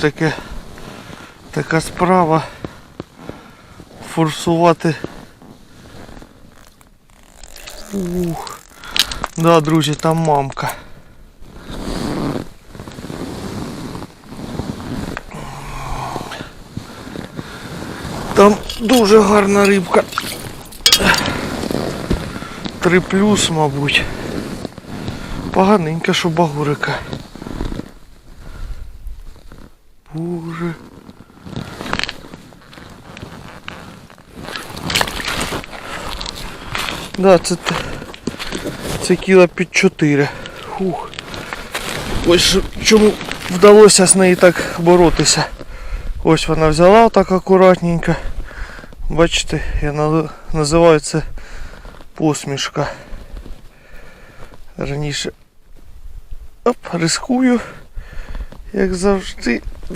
Таке, така справа форсувати. Ух. Да, друзі, там мамка. Там дуже гарна рибка. Три плюс, мабуть. Поганенька, що багурика. Боже. Да, це, це кіло під 4. Фух. Ось чому вдалося з нею так боротися. Ось вона взяла так акуратненько. Бачите, я називаю це посмішка. Раніше оп, рискую, як завжди.